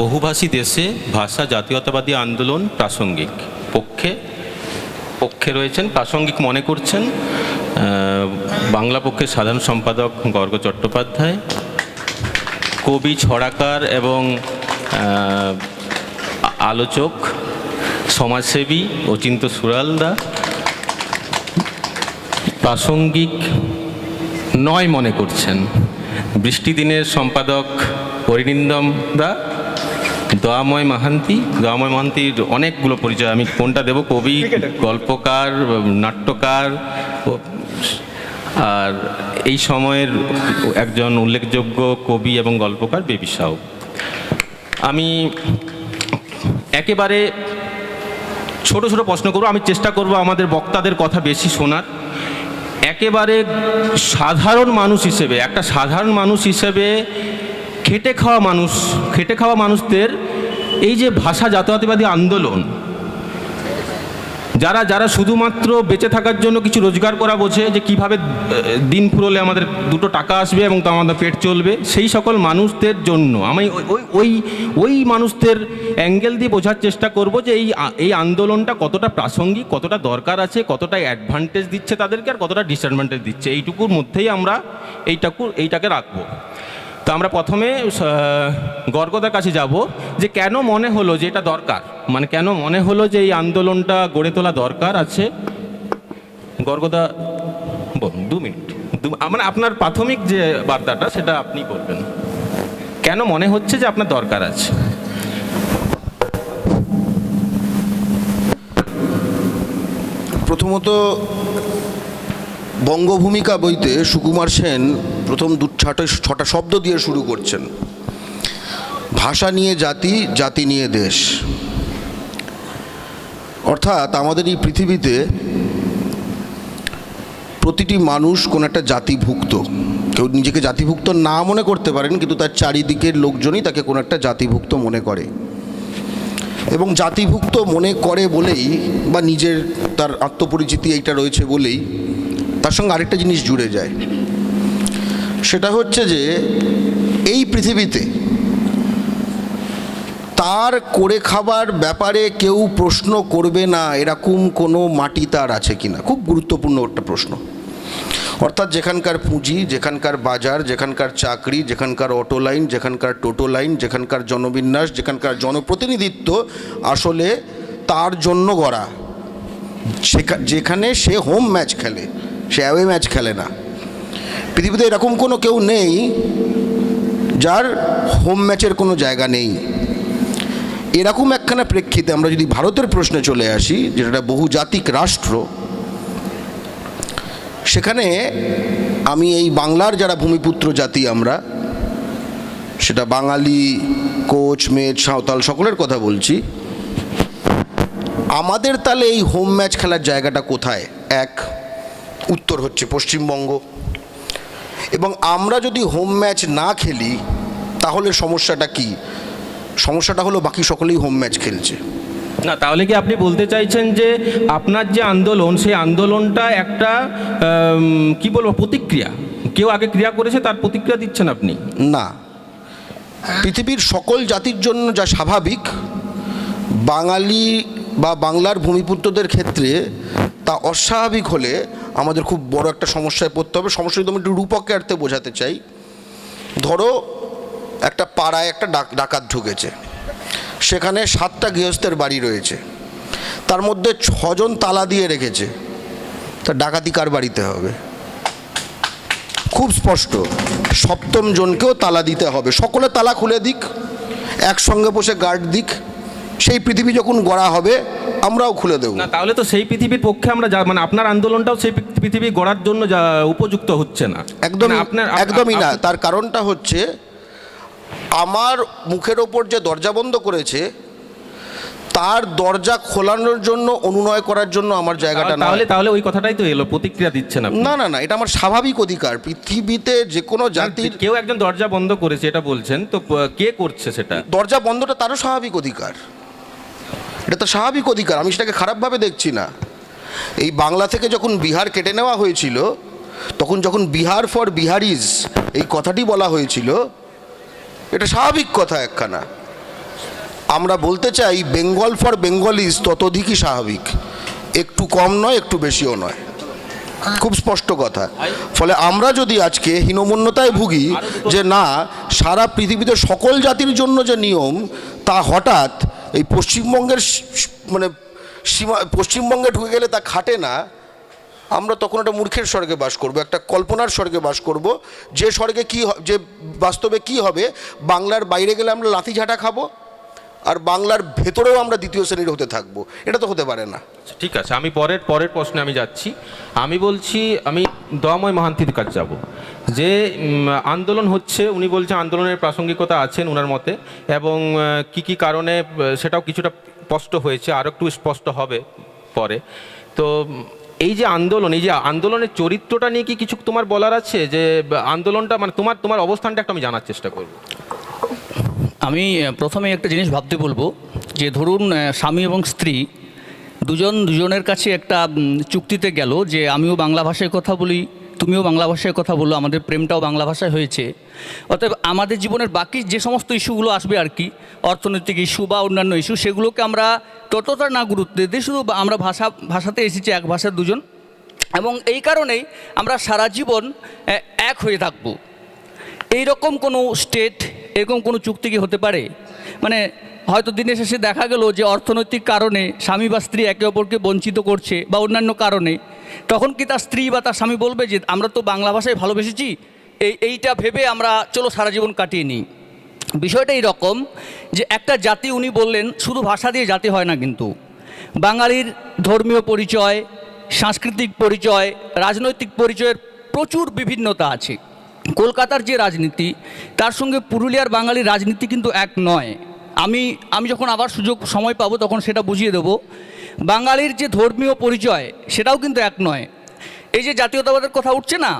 বহুভাষী দেশে ভাষা, জাতীয়তাবাদী আন্দোলন প্রাসঙ্গিক। পক্ষে পক্ষে রয়েছেন, প্রাসঙ্গিক মনে করছেন বাংলা পক্ষের সাধারণ সম্পাদক গর্গ চট্টোপাধ্যায়। কবি, ছড়াকার এবং আলোচক, সমাজসেবী অচিন্ত সুরালদা। প্রাসঙ্গিক নয় মনে করছেন। বৃষ্টি দিনের সম্পাদক পরিনিন্দম দা। দয়াময় মাহান্তি, দয়াময় মাহান্তির অনেকগুলো পরিচয়। আমি কোনটা দেব? কবি, গল্পকার, নাট্যকার আর এই সময়ের একজন উল্লেখযোগ্য কবি এবং গল্পকার বেবি সাউ আমি একেবারে ছোট ছোট প্রশ্ন করব। আমি চেষ্টা করব আমাদের বক্তাদের কথা বেশি শোনার। একেবারে সাধারণ মানুষ হিসেবে, একটা সাধারণ মানুষ হিসেবে খেটে খাওয়া মানুষ, খেটে খাওয়া মানুষদের এই যে ভাষা জাতীয়তাবাদী আন্দোলন, যারা যারা শুধুমাত্র বেঁচে থাকার জন্য কিছু রোজগার করা বোঝে যে কীভাবে দিন ফুরলে আমাদের দুটো টাকা আসবে এবং তা আমাদের পেট চলবে, সেই সকল মানুষদের জন্য আমি ওই- ওই ওই মানুষদের অ্যাঙ্গেল দিয়ে বোঝার চেষ্টা করব যে এই এই আন্দোলনটা কতটা প্রাসঙ্গিক, কতটা দরকার আছে, কতটা অ্যাডভান্টেজ দিচ্ছে তাদেরকে আর কতটা ডিসঅ্যাডভান্টেজ দিচ্ছে। এইটুকুর মধ্যেই আমরা এইটাকু, এইটাকে রাখব। তো আমরা প্রথমে গর্গদার কাছে যাব যে কেন মনে হলো যে এটা দরকার? মানে কেন মনে হলো যে এই আন্দোলনটা গড়ে তোলা দরকার? আছে। গর্গদা, বলুন, দু মিনিট। দু- মানে আপনার প্রাথমিক যে বার্তাটা, সেটা আপনি বলবেন। কেন মনে হচ্ছে যে আপনার দরকার আছে? প্রথমত বঙ্গভূমিকা বইতে সুকুমার সেন প্রথম দু ছটা ছটা শব্দ দিয়ে শুরু করছেন। ভাষা নিয়ে জাতি জাতি নিয়ে দেশ। অর্থাৎ আমাদের এই পৃথিবীতে প্রতিটি মানুষ কোন একটা জাতিভুক্ত। কেউ নিজেকে জাতিভুক্ত না মনে করতে পারেন, কিন্তু তার চারিদিকের লোকজনই তাকে কোনো একটা জাতিভুক্ত মনে করে। এবং জাতিভুক্ত মনে করে বলেই বা নিজের তার আত্মপরিচিতি এইটা রয়েছে বলেই তার সঙ্গে আরেকটা জিনিস জুড়ে যায়। সেটা হচ্ছে যে, এই পৃথিবীতে তার করে খাবার ব্যাপারে কেউ প্রশ্ন করবে না, এরকম কোনো মাটি তার আছে কিনা? খুব গুরুত্বপূর্ণ একটা প্রশ্ন। অর্থাৎ যেখানকার পুঁজি, যেখানকার বাজার, যেখানকার চাকরি, যেখানকার অটো লাইন, যেখানকার টোটো লাইন, যেখানকার জনবিন্যাস, যেখানকার জনপ্রতিনিধিত্ব আসলে তার জন্য গড়া। যেখানে সে হোম ম্যাচ খেলে। সে অ্যাওয়ে ম্যাচ খেলে না। পৃথিবীতে এরকম কোনো কেউ নেই যার হোম ম্যাচের কোনো জায়গা নেই। এরকম একখানা প্রেক্ষিতে আমরা যদি ভারতের প্রশ্নে চলে আসি, যেটা বহুজাতিক রাষ্ট্র, সেখানে আমি এই বাংলার যারা ভূমিপুত্র জাতি আমরা, সেটা বাঙালি, কোচ মেচ সাঁওতাল সকলের কথা বলছি, আমাদের তাহলে এই হোম ম্যাচ খেলার জায়গাটা কোথায়? এক উত্তর হচ্ছে পশ্চিমবঙ্গ। এবং আমরা যদি হোম ম্যাচ না খেলি তাহলে সমস্যাটা কি? সমস্যাটা হলো বাকি সকলেই হোম ম্যাচ খেলছে। না তাহলে কি আপনি বলতে চাইছেন যে আপনার যে আন্দোলন সেই আন্দোলনটা একটা কি বলব প্রতিক্রিয়া? কেউ আগে ক্রিয়া করেছে তার প্রতিক্রিয়া দিচ্ছেন আপনি? না। পৃথিবীর সকল জাতির জন্য যা স্বাভাবিক বাঙালি বা বাংলার ভূমিপুত্রদের ক্ষেত্রে তা অস্বাভাবিক হলে আমাদের খুব বড় একটা সমস্যায় পড়তে হবে। সমস্যা যদি আমি একটু রূপকার্থে বোঝাতে চাই, ধরো একটা পাড়ায় একটা ডাক- ডাকাত ঢুকেছে। সেখানে সাতটা গৃহস্থের বাড়ি রয়েছে। তার মধ্যে ছজন তালা দিয়ে রেখেছে। তা ডাকাতি কার বাড়িতে হবে? খুব স্পষ্ট, সপ্তম জনকেও তালা দিতে হবে। সকলে তালা খুলে দিক, একসঙ্গে বসে গার্ড দিক। সেই পৃথিবী যখন গড়া হবে আমরাও খুলে দেব। না তাহলে তো সেই পৃথিবীর পক্ষে আমরা যা মানে আপনার আন্দোলনটাও সেই পৃথিবী গড়ার জন্য যা উপযুক্ত হচ্ছে না। একদম মানে আপনার একদমই না। তার কারণটা হচ্ছে আমার মুখের ওপর যে দরজা বন্ধ করেছে তার দরজা খোলানোর জন্য অনুনয় করার জন্য আমার জায়গাটা না তাহলে তাহলে ওই কথাটাই তো এলো প্রতিক্রিয়া দিচ্ছেন আপনি। না না না এটা আমার স্বাভাবিক অধিকার। পৃথিবীতে যে কোনো জাতির কেউ একজন দরজা বন্ধ করেছে এটা বলছেন তো কে করছে সেটা? দরজা বন্ধটা তারও স্বাভাবিক অধিকার। এটা তো স্বাভাবিক অধিকার, আমি সেটাকে খারাপভাবে দেখছি না। এই বাংলা থেকে যখন বিহার কেটে নেওয়া হয়েছিল, তখন যখন বিহার ফর বিহারিজ এই কথাটি বলা হয়েছিল, এটা স্বাভাবিক কথা একখানা। আমরা বলতে চাই, বেঙ্গল ফর বেঙ্গলিজ ততোধিকই স্বাভাবিক। একটু কম নয়, একটু বেশিও নয়। খুব স্পষ্ট কথা। ফলে আমরা যদি আজকে হীনমন্যতায় ভুগি যে না, সারা পৃথিবীতে সকল জাতির জন্য যে নিয়ম, তা হঠাৎ এই পশ্চিমবঙ্গের মানে সীমা, পশ্চিমবঙ্গে ঢুকে গেলে তা খাটে না, আমরা তখন একটা মূর্খের স্বর্গে বাস করব, একটা কল্পনার স্বর্গে বাস করব, যে স্বর্গে কি যে বাস্তবে কি হবে, বাংলার বাইরে গেলে আমরা লাথি ঝাঁটা খাব আর বাংলার ভেতরেও আমরা দ্বিতীয় শ্রেণির হতে থাকব। এটা তো হতে পারে না। ঠিক আছে, আমি পরের পরের প্রশ্নে আমি যাচ্ছি। আমি বলছি, আমি দময় মহান্তির কাছে যাব। যে আন্দোলন হচ্ছে, উনি বলছেন আন্দোলনের প্রাসঙ্গিকতা আছেন ওনার মতে, এবং কি কি কারণে সেটাও কিছুটা স্পষ্ট হয়েছে আরও একটু স্পষ্ট হবে পরে। তো, এই যে আন্দোলন, এই যে আন্দোলনের চরিত্রটা নিয়ে কি কিছু তোমার বলার আছে? যে, আন্দোলনটা মানে তোমার তোমার অবস্থানটা একটু আমি জানার চেষ্টা করব। আমি প্রথমে একটা জিনিস ভাবতে বলব, যে ধরুন স্বামী এবং স্ত্রী দুজন দুজনের কাছে একটা চুক্তিতে গেল যে আমিও বাংলা ভাষায় কথা বলি, তুমিও বাংলা ভাষায় কথা বলো, আমাদের প্রেমটাও বাংলা ভাষায় হয়েছে। অতএব আমাদের জীবনের বাকি যে সমস্ত ইস্যুগুলো আসবে আর কি, অর্থনৈতিক ইস্যু বা অন্যান্য ইস্যু, সেগুলোকে আমরা ততটা না গুরুত্ব দিই শুধু আমরা ভাষা, ভাষাতে এসেছি, এক ভাষার দুজন। এবং এই কারণেই আমরা সারা জীবন এক হয়ে থাকব। এই রকম কোনো স্টেট এরকম কোনো চুক্তি কি হতে পারে? মানে হয়তো দিনের শেষে দেখা গেল যে অর্থনৈতিক কারণে স্বামী বা স্ত্রী একে অপরকে বঞ্চিত করছে বা অন্যান্য কারণে। তখন কি তার স্ত্রী বা তার স্বামী বলবে যে আমরা তো বাংলা ভাষায় ভালোবেসেছি? এই, এইটা ভেবে আমরা চলো সারা জীবন কাটিয়ে নিই। বিষয়টা এই রকম যে একটা জাতি উনি বললেন, শুধু ভাষা দিয়ে জাতি হয় না কিন্তু। বাঙালির ধর্মীয় পরিচয়, সাংস্কৃতিক পরিচয়, রাজনৈতিক পরিচয়ের প্রচুর বিভিন্নতা আছে। কলকাতার যে রাজনীতি, তার সঙ্গে পুরুলিয়ার বাঙালির রাজনীতি কিন্তু এক নয়। আমি আমি যখন আবার সুযোগ, সময় পাবো তখন সেটা বুঝিয়ে দেব। বাঙালির যে ধর্মীয় পরিচয়, সেটাও কিন্তু এক নয়। এই যে জাতীয়তাবাদের কথা উঠছে না,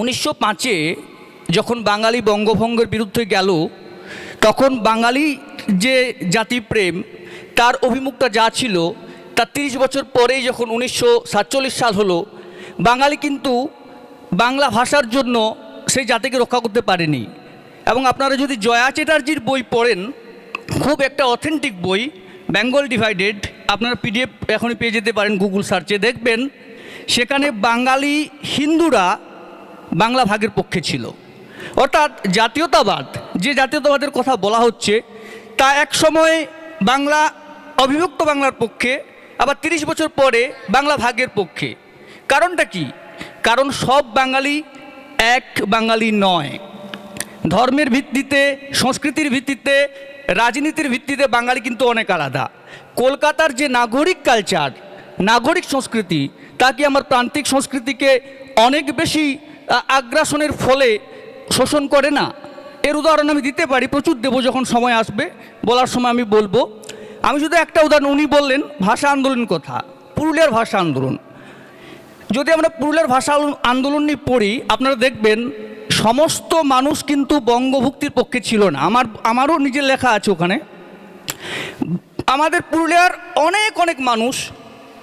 উনিশশো পাঁচে যখন বাঙালি বঙ্গভঙ্গের বিরুদ্ধে গেল, তখন বাঙালি যে জাতিপ্রেম তার অভিমুখটা যা ছিল তার তিরিশ বছর পরেই যখন উনিশশো সাতচল্লিশ সাল হলো, বাঙালি কিন্তু বাংলা ভাষার জন্য সেই জাতিকে রক্ষা করতে পারেনি। এবং আপনারা যদি জয়া চ্যাটার্জির বই পড়েন, খুব একটা অথেন্টিক বই বেঙ্গল ডিভাইডেড আপনারা পিডিএফ এখনই পেয়ে যেতে পারেন গুগল সার্চে দেখবেন, সেখানে বাঙালি হিন্দুরা বাংলা ভাগের পক্ষে ছিল। অর্থাৎ জাতীয়তাবাদ, যে জাতীয়তাবাদের কথা বলা হচ্ছে, তা এক সময় বাংলা, অবিভক্ত বাংলার পক্ষে, আবার তিরিশ বছর পরে বাংলা ভাগের পক্ষে। কারণটা কি? কারণ সব বাঙালি এক বাঙালি নয়। ধর্মের ভিত্তিতে, সংস্কৃতির ভিত্তিতে, রাজনীতির ভিত্তিতে বাঙালি কিন্তু অনেক আলাদা। কলকাতার যে নাগরিক কালচার নাগরিক সংস্কৃতি, তা কি আমার প্রান্তিক সংস্কৃতিকে অনেক বেশি আগ্রাসনের ফলে শোষণ করে না? এর উদাহরণ আমি দিতে পারি, প্রচুর দেবো যখন সময় আসবে, বলার সময় আমি বলব। আমি শুধু একটা উদাহরণ, উনি বললেন, ভাষা আন্দোলন কথা, পুরুলিয়ার ভাষা আন্দোলন। যদি আমরা পুরুলিয়ার ভাষা আন্দোলন নিয়ে পড়ি, আপনারা দেখবেন সমস্ত মানুষ কিন্তু বঙ্গভুক্তির পক্ষে ছিল না। আমার, আমারও নিজের লেখা আছে ওখানে। আমাদের পুরুলিয়ার অনেক অনেক মানুষ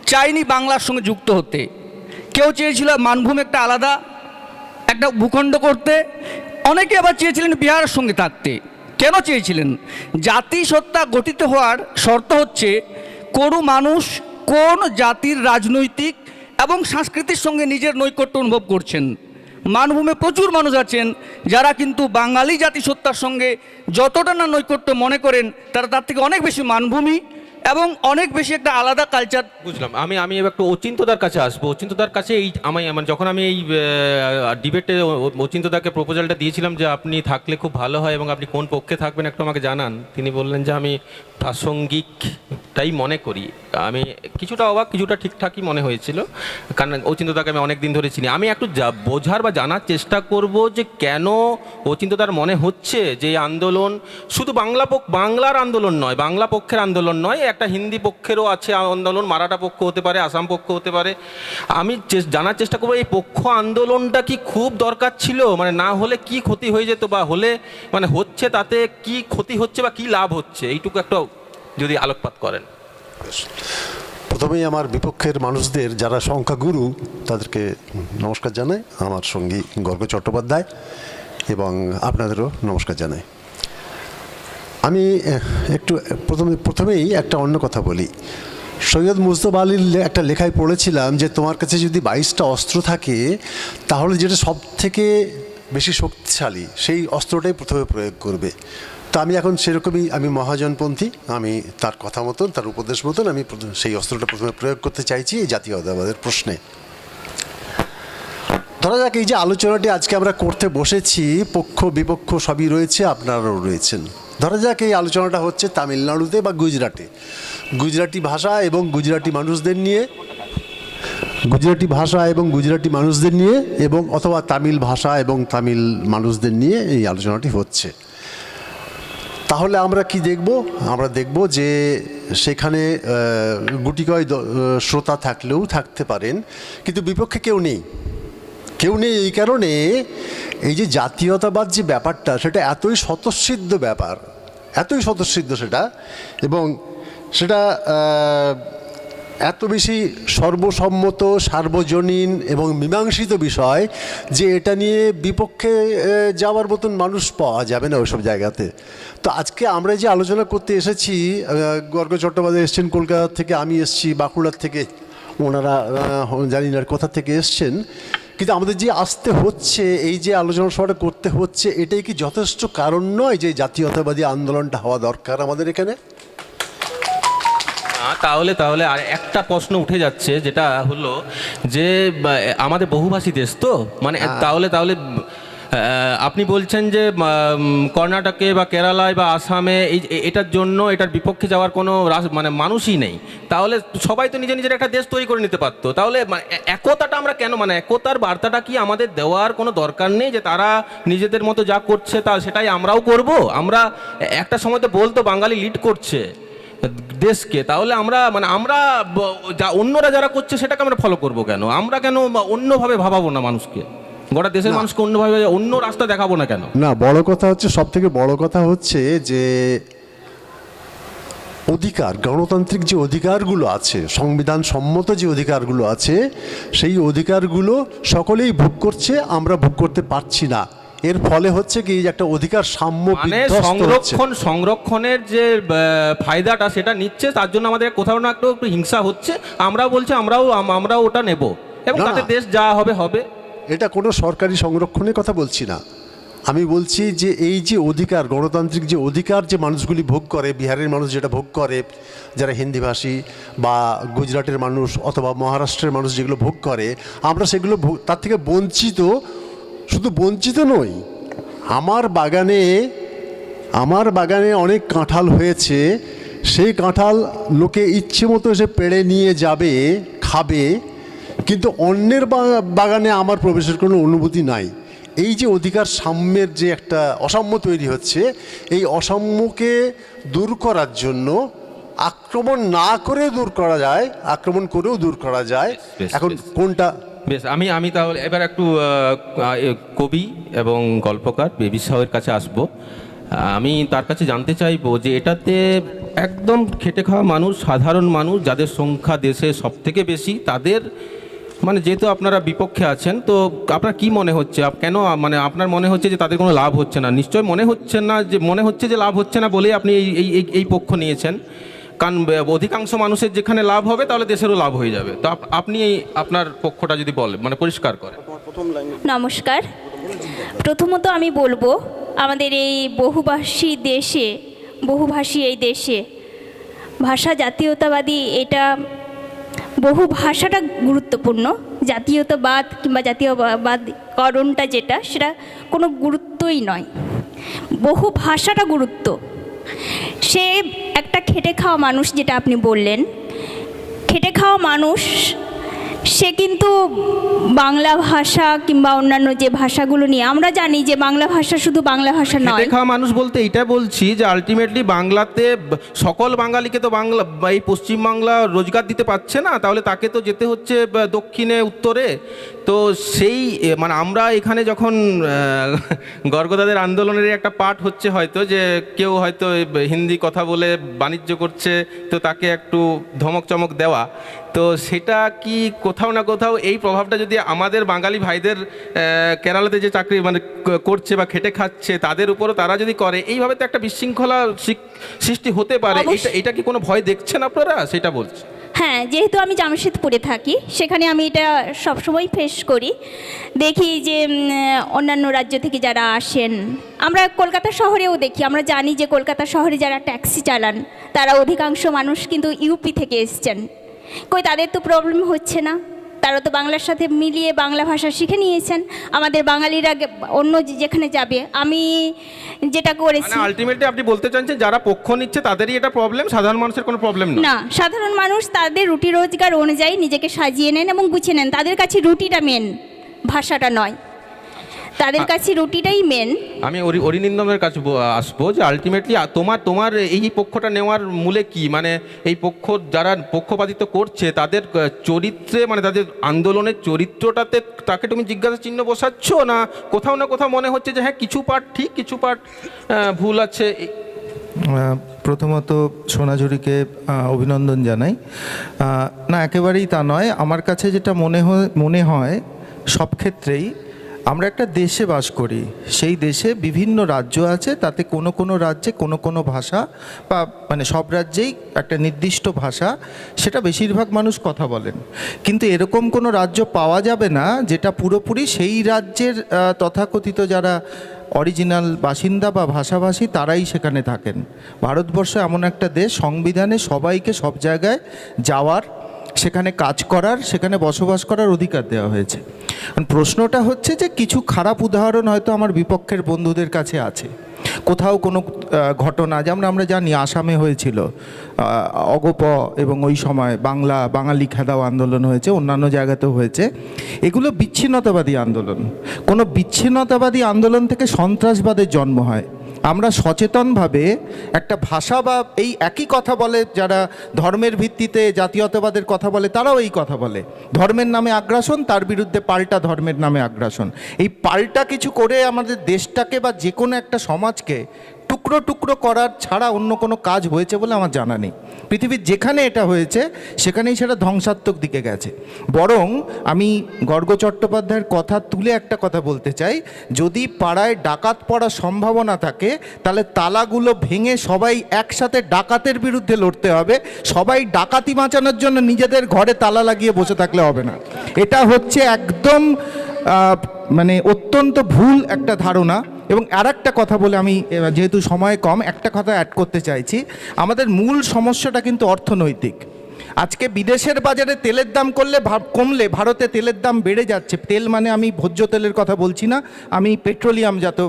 চাইনি বাংলার সঙ্গে যুক্ত হতে। কেউ চেয়েছিল মানভূম একটা আলাদা, একটা ভূখণ্ড করতে। অনেকে আবার চেয়েছিলেন বিহারের সঙ্গে থাকতে। কেন চেয়েছিলেন? জাতিসত্তা গঠিত হওয়ার শর্ত হচ্ছে, কোনো মানুষ কোন জাতির রাজনৈতিক এবং সংস্কৃতির সঙ্গে নিজের নৈকট্য অনুভব করছেন। মানভূমে প্রচুর মানুষ আছেন, যারা কিন্তু বাঙালি জাতিসত্তার সঙ্গে যতটা না নৈকট্য মনে করেন, তারা তার থেকে অনেক বেশি মানভূমি এবং অনেক বেশি একটা আলাদা কালচার বুঝলাম। আমি আমি এবার একটু অচিন্তদার কাছে আসব। অচিন্তদার কাছে এই আমি মানে যখন আমি এই ডিবেটে অচিন্তদাকে প্রপোজালটা দিয়েছিলাম যে আপনি থাকলে খুব ভালো হয় এবং আপনি কোন পক্ষে থাকবেন, একটু আমাকে জানান। তিনি বললেন যে আমি প্রাসঙ্গিকটাই মনে করি। আমি কিছুটা অবাক, কিছুটা ঠিকঠাকই মনে হয়েছিল। কারণ অচিন্তদাকে আমি অনেক দিন ধরে চিনি। আমি একটু যা- বোঝার বা জানার চেষ্টা করব যে কেন অচিন্তদার মনে হচ্ছে যে আন্দোলন শুধু বাংলা পক্ষ বাংলার আন্দোলন নয়, বাংলা পক্ষের আন্দোলন নয়, একটা হিন্দি পক্ষেরও আছে আন্দোলন, মারাঠা পক্ষ হতে পারে, আসাম পক্ষ হতে পারে। আমি জানার চেষ্টা করব এই পক্ষ আন্দোলনটা কি খুব দরকার ছিল? মানে না হলে কি ক্ষতি হয়ে যেত বা হলে মানে হচ্ছে তাতে কি ক্ষতি হচ্ছে বা কি লাভ হচ্ছে? এইটুকু একটা যদি আলোকপাত করেন। প্রথমেই আমার বিপক্ষের মানুষদের যারা সংখ্যাগুরু, তাদেরকে নমস্কার জানাই। আমার সঙ্গী গর্গ চট্টোপাধ্যায় এবং আপনাদেরও নমস্কার জানাই। আমি একটু, প্রথমে, প্রথমেই একটা অন্য কথা বলি। সৈয়দ মুস্তফ আলীর একটা লেখায় পড়েছিলাম যে, তোমার কাছে যদি বাইশটা অস্ত্র থাকে, তাহলে যেটা সব থেকে বেশি শক্তিশালী, সেই অস্ত্রটাই প্রথমে প্রয়োগ করবে। তো আমি এখন সেরকমই আমি মহাজনপন্থী, আমি তার কথা মতন, তার উপদেশ মতন আমি সেই অস্ত্রটা প্রথমে প্রয়োগ করতে চাইছি এই জাতীয়তাবাদের প্রশ্নে। ধরা যাক এই যে আলোচনাটি আজকে আমরা করতে বসেছি, পক্ষ, বিপক্ষ সবই রয়েছে, আপনারাও রয়েছেন। ধরা যাক এই আলোচনাটা হচ্ছে তামিলনাড়ুতে বা গুজরাটে। গুজরাটি ভাষা এবং গুজরাটি মানুষদের নিয়ে, গুজরাটি ভাষা এবং গুজরাটি মানুষদের নিয়ে এবং অথবা তামিল ভাষা এবং তামিল মানুষদের নিয়ে এই আলোচনাটি হচ্ছে। তাহলে আমরা কি দেখব? আমরা দেখব যে সেখানে গুটিকয় শ্রোতা থাকলেও থাকতে পারেন, কিন্তু বিপক্ষে কেউ নেই। কেউ নেই এই কারণে এই যে জাতীয়তাবাদ যে ব্যাপারটা, সেটা এতই স্বতঃসিদ্ধ ব্যাপার, এতই স্বতঃসিদ্ধ সেটা, এবং সেটা এত বেশি সর্বসম্মত, সার্বজনীন এবং মীমাংসিত বিষয় যে এটা নিয়ে বিপক্ষে যাওয়ার মতন মানুষ পাওয়া যাবে না ওইসব জায়গাতে। তো আজকে আমরা যে আলোচনা করতে এসেছি গর্গ চট্টোপাধ্যায় এসছেন কলকাতা থেকে, আমি এসছি বাঁকুড়ার থেকে, ওনারা জানি না কোথা থেকে এসছেন। কিন্তু আমাদের যে আসতে হচ্ছে, এই যে আলোচনা সভাটা করতে হচ্ছে, এটাই কি যথেষ্ট কারণ নয় যে জাতীয়তাবাদী আন্দোলনটা হওয়া দরকার আমাদের এখানে? তাহলে তাহলে আর একটা প্রশ্ন উঠে যাচ্ছে যেটা হলো যে আমাদের বহুভাষী দেশ তো? মানে তাহলে তাহলে আপনি বলছেন যে কর্ণাটকে বা কেরালায় বা আসামে এই এটার জন্য এটার বিপক্ষে যাওয়ার কোনো মানে মানুষই নেই। তাহলে সবাই তো নিজের নিজের একটা দেশ তৈরি করে নিতে পারতো। তাহলে মানে একতাটা আমরা কেন মানে একতার বার্তাটা কি আমাদের দেওয়ার কোনো দরকার নেই যে তারা নিজেদের মতো যা করছে তা সেটাই আমরাও করব? আমরা একটা সময় তো বলতো বাঙালি লিড করছে। দেশকে তাহলে আমরা মানে আমরা যা অন্যরা যারা করছে সেটাকে আমরা ফলো করব কেন? আমরা কেন অন্যভাবে ভাবাবো না মানুষকে? গোটা দেশের মানুষকে অন্যভাবে অন্য রাস্তা দেখাবো না কেন? না বড় কথা হচ্ছে সব থেকে বড় কথা হচ্ছে যে অধিকার গণতান্ত্রিক যে অধিকারগুলো আছে সংবিধান সম্মত যে অধিকারগুলো আছে সেই অধিকারগুলো সকলেই ভোগ করছে আমরা ভোগ করতে পারছি না। এর ফলে হচ্ছে কি একটা অধিকার সাম্য মানে সংরক্ষণ সংরক্ষণের যে ফায়দাটা সেটা নিচ্ছে তার জন্য আমাদের কোথাও না একটু একটু হিংসা হচ্ছে। আমরাও বলছি আমরাও আমরাও ওটা নেব। এবং তাতে দেশ যা হবে হবে। এটা কোনো সরকারি সংরক্ষণের কথা বলছি না। আমি বলছি যে এই যে অধিকার গণতান্ত্রিক যে অধিকার যে মানুষগুলি ভোগ করে বিহারের মানুষ যেটা ভোগ করে যারা হিন্দিভাষী বা গুজরাটের মানুষ অথবা মহারাষ্ট্রের মানুষ যেগুলো ভোগ করে আমরা সেগুলো তার থেকে বঞ্চিত শুধু বঞ্চিত নই আমার বাগানে আমার বাগানে অনেক কাঁঠাল হয়েছে। সেই কাঁঠাল লোকে ইচ্ছে মতো এসে পেড়ে নিয়ে যাবে খাবে কিন্তু অন্যের বাগানে আমার প্রবেশের কোনো অনুভূতি নাই। এই যে অধিকার সাম্যের যে একটা অসাম্য তৈরি হচ্ছে এই অসাম্যকে দূর করার জন্য আক্রমণ না করে দূর করা যায় আক্রমণ করেও দূর করা যায়। এখন কোনটা বেশ, আমি আমি তাহলে এবার একটু কবি এবং গল্পকার বেবি সাহের কাছে আসব। আমি তার কাছে জানতে চাইব যে এটাতে একদম খেটে খাওয়া মানুষ, সাধারণ মানুষ, যাদের সংখ্যা দেশে সব থেকে বেশি, তাদের মানে যেহেতু আপনারা বিপক্ষে আছেন, তো আপনার কি মনে হচ্ছে? কেন মানে আপনার মনে হচ্ছে যে তাদের কোনো লাভ হচ্ছে না? নিশ্চয় মনে হচ্ছে না যে, মনে হচ্ছে যে লাভ হচ্ছে না বলেই আপনি এই এই পক্ষ নিয়েছেন। কারণ অধিকাংশ মানুষের যেখানে লাভ হবে, তাহলে দেশেরও লাভ হয়ে যাবে। তো আপনি আপনার পক্ষটা যদি বলেন মানে পরিষ্কার করেন নমস্কার। প্রথমত আমি বলব, আমাদের এই বহুভাষী দেশে, বহুভাষী এই দেশে, ভাষা জাতীয়তাবাদী এটা বহু ভাষাটা গুরুত্বপূর্ণ। জাতীয়তাবাদ কিংবা জাতীয়বাদকরণটা যেটা, সেটা কোনো গুরুত্বই নয়। বহু ভাষাটা গুরুত্ব। সে একটা খেটে খাওয়া মানুষ যেটা আপনি বললেন। খেটে খাওয়া মানুষ সে কিন্তু বাংলা ভাষা কিংবা অন্যান্য যে ভাষাগুলো নিয়ে আমরা জানি যে বাংলা ভাষা শুধু বাংলা ভাষা নয়। খেটে খাওয়া মানুষ বলতে এটা বলছি যে আলটিমেটলি বাংলাতে সকল বাঙালিকে তো বাংলা এই পশ্চিমবাংলা রোজগার দিতে পারছে না তাহলে তাকে তো যেতে হচ্ছে দক্ষিণে উত্তরে। তো সেই মানে আমরা এখানে যখন গর্গদাদের আন্দোলনের একটা পার্ট হচ্ছে হয়তো যে কেউ হয়তো হিন্দি কথা বলে বাণিজ্য করছে তো তাকে একটু ধমক চমক দেওয়া। তো সেটা কি কোথাও না কোথাও এই প্রভাবটা যদি আমাদের বাঙালি ভাইদের কেরালাতে যে চাকরি মানে করছে বা খেটে খাচ্ছে তাদের উপরও তারা যদি করে এইভাবে তো একটা বিশৃঙ্খলা সৃষ্টি হতে পারে। এটা এটা কি কোনো ভয় দেখছেন আপনারা? সেটা বলছি। হ্যাঁ যেহেতু আমি জামশেদপুরে থাকি, সেখানে আমি এটা সবসময় ফেস করি। দেখি যে অন্যান্য রাজ্য থেকে যারা আসেন, আমরা কলকাতা শহরেও দেখি, আমরা জানি যে কলকাতা শহরে যারা ট্যাক্সি চালান, তারা অধিকাংশ মানুষ কিন্তু ইউপি থেকে এসছেন। কই, তাদের তো প্রবলেম হচ্ছে না। তারা তো বাংলার সাথে মিলিয়ে বাংলা ভাষা শিখে নিয়েছেন। আমাদের বাঙালিরা অন্য যেখানে যাবে আমি যেটা করেছি মানে আলটিমেটলি আপনি বলতে চাইছেন যারা পক্ষ নিচ্ছে তাদেরই এটা প্রবলেম সাধারণ মানুষের কোনো প্রবলেম না? না সাধারণ মানুষ তাদের রুটি রোজগার অনুযায়ী নিজেকে সাজিয়ে নেন এবং গুছিয়ে নেন। তাদের কাছে রুটিটা মেন ভাষাটা নয়। তাদের কাছে রুটিটাই মেন আমি অরি অরিনিন্দমের কাছে আসব যে আলটিমেটলি তোমার তোমার এই পক্ষটা নেওয়ার মূলে কি? মানে এই পক্ষ যারা পক্ষপাতিত্ব করছে তাদের চরিত্রে মানে তাদের আন্দোলনের চরিত্রটাতে তাকে তুমি জিজ্ঞাসা চিহ্ন বসাচ্ছ না কোথাও না কোথাও মনে হচ্ছে যে হ্যাঁ কিছু পার্ট ঠিক কিছু পার্ট ভুল আছে? প্রথমত সোনাঝুরিকে অভিনন্দন জানাই। না একেবারেই তা নয়। আমার কাছে যেটা মনে হয় মনে হয় সব ক্ষেত্রেই আমরা একটা দেশে বাস করি। সেই দেশে বিভিন্ন রাজ্য আছে, তাতে কোনো কোনো রাজ্যে কোনো কোনো ভাষা বা মানে সব রাজ্যেই একটা নির্দিষ্ট ভাষা, সেটা বেশিরভাগ মানুষ কথা বলেন। কিন্তু এরকম কোনো রাজ্য পাওয়া যাবে না, যেটা পুরোপুরি সেই রাজ্যের তথাকথিত যারা অরিজিনাল বাসিন্দা বা ভাষাভাষী, তারাই সেখানে থাকেন। ভারতবর্ষ এমন একটা দেশ, সংবিধানে সবাইকে সব জায়গায় যাওয়ার সেখানে কাজ করার, সেখানে বসবাস করার অধিকার দেওয়া হয়েছে। প্রশ্নটা হচ্ছে যে কিছু খারাপ উদাহরণ হয়তো আমার বিপক্ষের বন্ধুদের কাছে আছে। কোথাও কোনো ঘটনা, যেমন আমরা জানি আসামে হয়েছিল অগপ এবং ওই সময় বাংলা, বাঙালি খেদাও আন্দোলন হয়েছে, অন্যান্য জায়গাতেও হয়েছে। এগুলো বিচ্ছিন্নতাবাদী আন্দোলন। কোনো বিচ্ছিন্নতাবাদী আন্দোলন থেকে সন্ত্রাসবাদের জন্ম হয়। আমরা সচেতনভাবে একটা ভাষা বা এই একই কথা বলে, যারা ধর্মের ভিত্তিতে জাতীয়তাবাদের কথা বলে, তারাও এই কথা বলে। ধর্মের নামে আগ্রাসন, তার বিরুদ্ধে পাল্টা ধর্মের নামে আগ্রাসন। এই পাল্টা কিছু করে আমাদের দেশটাকে বা যে কোনো একটা সমাজকে টুকরো টুকরো করার ছাড়া অন্য কোনো কাজ হয়েছে বলে আমার জানা নেই। পৃথিবীর যেখানে এটা হয়েছে, সেখানেই সেটা ধ্বংসাত্মক দিকে গেছে। বরং আমি গর্গ চট্টোপাধ্যায়ের কথা তুলে একটা কথা বলতে চাই। যদি পাড়ায় ডাকাত পড়ার সম্ভাবনা থাকে, তাহলে তালাগুলো ভেঙে সবাই একসাথে ডাকাতের বিরুদ্ধে লড়তে হবে। সবাই ডাকাতি বাঁচানোর জন্য নিজেদের ঘরে তালা লাগিয়ে বসে থাকলে হবে না। এটা হচ্ছে একদম মানে অত্যন্ত ভুল একটা ধারণা। এবং আর একটা কথা বলে আমি যেহেতু সময় কম, একটা কথা অ্যাড করতে চাইছি। আমাদের মূল সমস্যাটা কিন্তু অর্থনৈতিক। আজকে বিদেশের বাজারে তেলের দাম করলে কমলে ভারতে তেলের দাম বেড়ে যাচ্ছে। তেল মানে আমি ভোজ্য তেলের কথা বলছি না, আমি পেট্রোলিয়ামজাত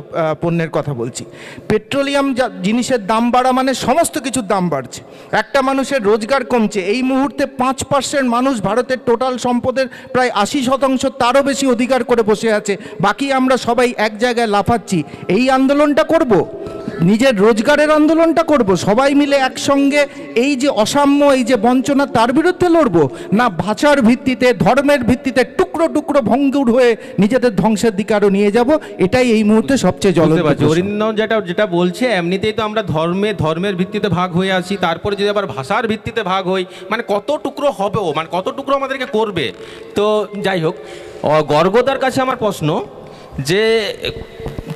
পণ্যের কথা বলছি। পেট্রোলিয়াম জিনিসের দাম বাড়া মানে সমস্ত কিছুর দাম বাড়ছে। একটা মানুষের রোজগার কমছে। এই মুহূর্তে পাঁচ পার্সেন্ট মানুষ ভারতের টোটাল সম্পদের প্রায় আশি শতাংশ তারও বেশি অধিকার করে বসে আছে। বাকি আমরা সবাই এক জায়গায় লাফাচ্ছি। এই আন্দোলনটা করব? নিজের রোজগারের আন্দোলনটা করব সবাই মিলে একসঙ্গে এই যে অসাম্য এই যে বঞ্চনা তার বিরুদ্ধে লড়ব? না ভাষার ভিত্তিতে ধর্মের ভিত্তিতে টুকরো টুকরো ভঙ্গুর হয়ে নিজেদের ধ্বংসের দিকে আরও নিয়ে যাব? এটাই এই মুহূর্তে সবচেয়ে জল অরিন্দম যেটা যেটা বলছে এমনিতেই তো আমরা ধর্মে ধর্মের ভিত্তিতে ভাগ হয়ে আছি তারপরে যদি আবার ভাষার ভিত্তিতে ভাগ হই মানে কত টুকরো হবেও মানে কত টুকরো আমাদেরকে করবে? তো যাই হোক গর্গদার কাছে আমার প্রশ্ন যে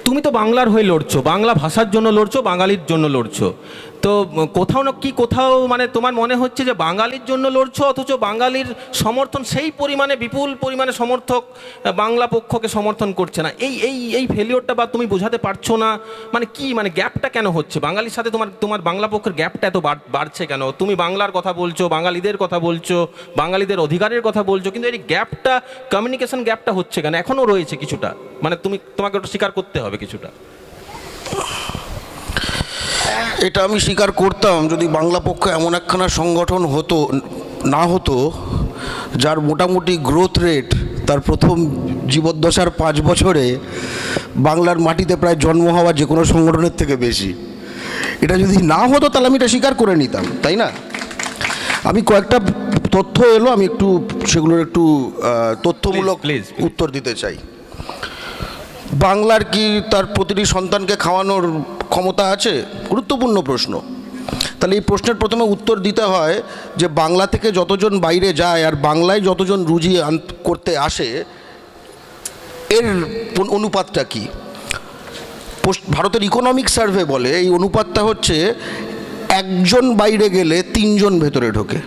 তুমি তো বাংলার হয়ে লড়ছো বাংলা ভাষার জন্য লড়ছো বাঙালির জন্য লড়ছো। তো কোথাও না কি কোথাও মানে তোমার মনে হচ্ছে যে বাঙালির জন্য লড়ছো? অথচ বাঙালির সমর্থন সেই পরিমাণে, বিপুল পরিমাণে সমর্থক বাংলা পক্ষকে সমর্থন করছে না। এই এই এই ফেলিওরটা বা তুমি বোঝাতে পারছ না? মানে কি মানে গ্যাপটা কেন হচ্ছে? বাঙালির সাথে তোমার তোমার বাংলা পক্ষের গ্যাপটা এত বাড়- বাড়ছে কেন? তুমি বাংলার কথা বলছো, বাঙালিদের কথা বলছো, বাঙালিদের অধিকারের কথা বলছো, কিন্তু এই গ্যাপটা কমিউনিকেশন গ্যাপটা হচ্ছে কেন? এখনও রয়েছে কিছুটা। মানে তুমি, তোমাকে ওটা স্বীকার করতে হবে কিছুটা। এটা আমি স্বীকার করতাম যদি বাংলা পক্ষ এমন একখানা সংগঠন হতো না হতো যার মোটামুটি গ্রোথ রেট তার প্রথম জীবদ্দশার পাঁচ বছরে বাংলার মাটিতে প্রায় জন্ম হওয়া যে কোনো সংগঠনের থেকে বেশি। এটা যদি না হতো তাহলে আমি এটা স্বীকার করে নিতাম তাই না? আমি কয়েকটা তথ্য এলো আমি একটু সেগুলোর একটু তথ্যমূলক. উত্তর দিতে চাই। বাংলার কি তার প্রতিটি সন্তানকে খাওয়ানোর ক্ষমতা আছে? গুরুত্বপূর্ণ প্রশ্ন। তাহলে এই প্রশ্নের প্রথমে উত্তর দিতে হয় যে বাংলা থেকে যতজন বাইরে যায় আর বাংলায় যতজন রুজি করতে আসে, এর অনুপাতটা কি? ভারতের ইকোনমিক সার্ভে বলে এই অনুপাতটা হচ্ছে একজন বাইরে গেলে তিনজন ভেতরে ঢোকে।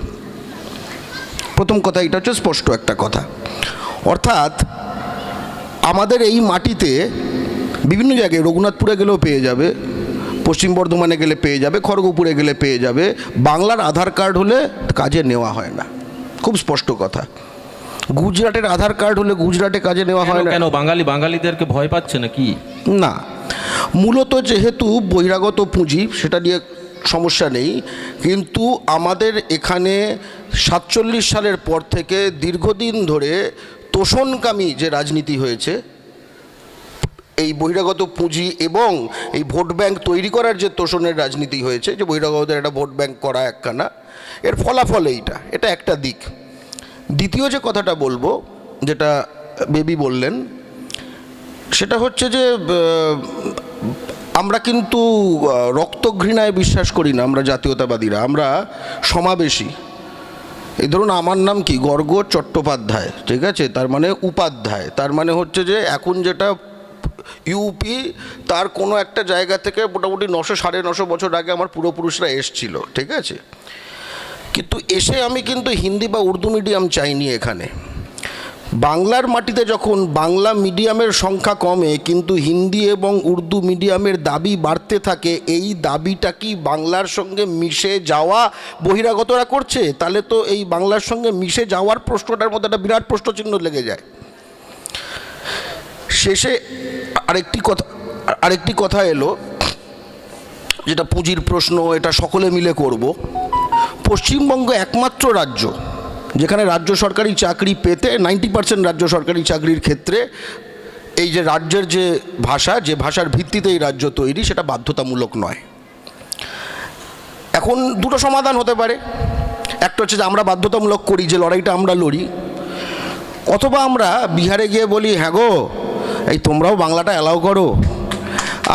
প্রথম কথা এটা হচ্ছে স্পষ্ট একটা কথা। অর্থাৎ আমাদের এই মাটিতে বিভিন্ন জায়গায় রঘুনাথপুরে গেলেও পেয়ে যাবে পশ্চিম বর্ধমানে গেলে পেয়ে যাবে খড়গপুরে গেলে পেয়ে যাবে। বাংলার আধার কার্ড হলে কাজে নেওয়া হয় না। খুব স্পষ্ট কথা। গুজরাটের আধার কার্ড হলে গুজরাটে কাজে নেওয়া হয় না। কেন? বাঙালি বাঙালিদেরকে ভয় পাচ্ছে না কি না। মূলত যেহেতু বহিরাগত পুঁজি সেটা নিয়ে সমস্যা নেই। কিন্তু আমাদের এখানে সাতচল্লিশ সালের পর থেকে দীর্ঘদিন ধরে তোষণকামী যে রাজনীতি হয়েছে, এই বহিরাগত পুঁজি এবং এই ভোট ব্যাংক তৈরি করার যে তোষণের রাজনীতি হয়েছে, যে বহিরাগতদের একটা ভোট ব্যাংক করা একখানা, এর ফলাফল এইটা, এটা একটা দিক। দ্বিতীয় যে কথাটা বলব, যেটা বেবি বললেন, সেটা হচ্ছে যে আমরা কিন্তু রক্তঘৃণায় বিশ্বাস করি না, আমরা জাতীয়তাবাদীরা, আমরা সমাবেশী। এই ধরুন আমার নাম কি? গর্গ চট্টোপাধ্যায়, ঠিক আছে? তার মানে উপাধ্যায়। তার মানে হচ্ছে যে এখন যেটা ইউপি তার কোনো একটা জায়গা থেকে মোটামুটি নশো, সাড়ে নশো বছর আগে আমার পূর্বপুরুষরা এসছিল, ঠিক আছে? কিন্তু এসে আমি কিন্তু হিন্দি বা উর্দু মিডিয়াম চাইনি এখানে। বাংলার মাটিতে যখন বাংলা মিডিয়ামের সংখ্যা কমে, কিন্তু হিন্দি এবং উর্দু মিডিয়ামের দাবি বাড়তে থাকে, এই দাবিটা কি বাংলার সঙ্গে মিশে যাওয়া বহিরাগতরা করছে? তাহলে তো এই বাংলার সঙ্গে মিশে যাওয়ার প্রশ্নটার মধ্যে একটা বিরাট প্রশ্নচিহ্ন লেগে যায়। শেষে আরেকটি কথা আরেকটি কথা এলো, যেটা পুঁজির প্রশ্ন, এটা সকলে মিলে করব। পশ্চিমবঙ্গ একমাত্র রাজ্য। যেখানে রাজ্য সরকারি চাকরি পেতে নাইনটি পার্সেন্ট রাজ্য সরকারি চাকরির ক্ষেত্রে এই যে রাজ্যের যে ভাষা, যে ভাষার ভিত্তিতে এই রাজ্য তৈরি, সেটা বাধ্যতামূলক নয়। এখন দুটো সমাধান হতে পারে। একটা হচ্ছে যে আমরা বাধ্যতামূলক করি, যে লড়াইটা আমরা লড়ি। অথবা আমরা বিহারে গিয়ে বলি হ্যাঁ গো, এই তোমরাও বাংলাটা অ্যালাউ করো।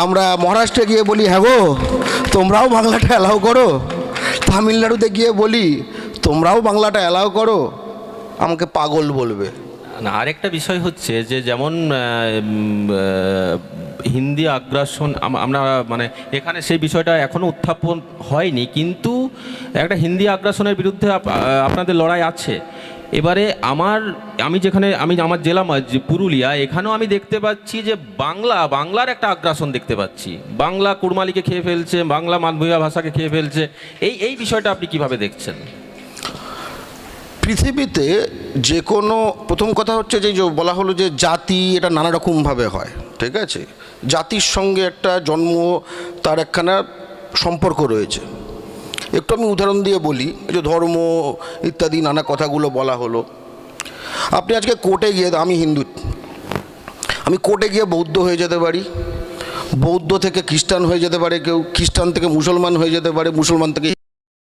আমরা মহারাষ্ট্রে গিয়ে বলি হ্যাঁ গো, তোমরাও বাংলাটা অ্যালাউ করো। তামিলনাড়ুতে গিয়ে বলি তোমরাও বাংলাটা অ্যালাউ করো, আমাকে পাগল বলবে। না, আরেকটা বিষয় হচ্ছে যে যেমন হিন্দি আগ্রাসন, আম- আমরা মানে এখানে সেই বিষয়টা এখনও উত্থাপন হয়নি, কিন্তু একটা হিন্দি আগ্রাসনের বিরুদ্ধে আপনাদের লড়াই আছে। এবারে আমার, আমি যেখানে, আমি আমার জেলা পুরুলিয়া, এখানেও আমি দেখতে পাচ্ছি যে বাংলা, বাংলার একটা আগ্রাসন দেখতে পাচ্ছি। বাংলা কুড়মালিকে খেয়ে ফেলছে, বাংলা মানভূয়া ভাষাকে খেয়ে ফেলছে। এই এই বিষয়টা আপনি কীভাবে দেখছেন? পৃথিবীতে যে কোনো, প্রথম কথা হচ্ছে যে বলা হলো যে জাতি এটা নানা রকমভাবে হয়, ঠিক আছে? জাতির সঙ্গে একটা জন্ম, তার একখানা সম্পর্ক রয়েছে। একটু আমি উদাহরণ দিয়ে বলি যে ধর্ম ইত্যাদি নানা কথাগুলো বলা হলো। আপনি আজকে কোর্টে গিয়ে, আমি হিন্দু, আমি কোর্টে গিয়ে বৌদ্ধ হয়ে যেতে পারি। বৌদ্ধ থেকে খ্রিস্টান হয়ে যেতে পারে কেউ, খ্রিস্টান থেকে মুসলমান হয়ে যেতে পারে, মুসলমান থেকে